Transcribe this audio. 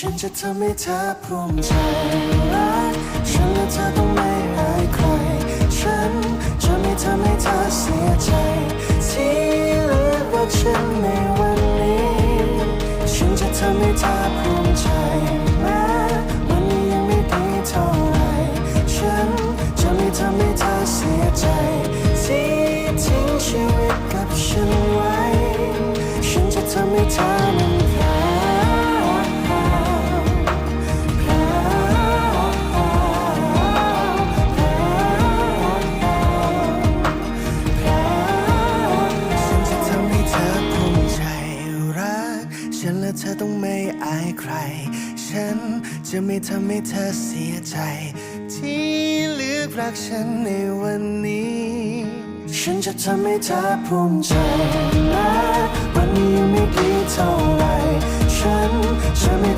ฉันจะทำให้เธอภูมิใจรักฉันและเธอต้องไม่อายใคร ฉันจะไม่ทำให้เธอเสียใจ ที่เลือกว่าฉันในวันนี้ ฉันจะทำให้เธอภูมิใจแม้วันนี้ยังไม่ดีเท่าไร ฉันจะไม่ทำให้เธอเสียใจ ฉันและเธอต้องไม่อายใคร ฉันจะไม่ทำให้เธอเสียใจ ที่เลือกรักฉันในวันนี้ ฉันจะทำให้เธอภูมิใจแม้วันนี้ยังไม่ดีเท่าไหรฉันจะไม่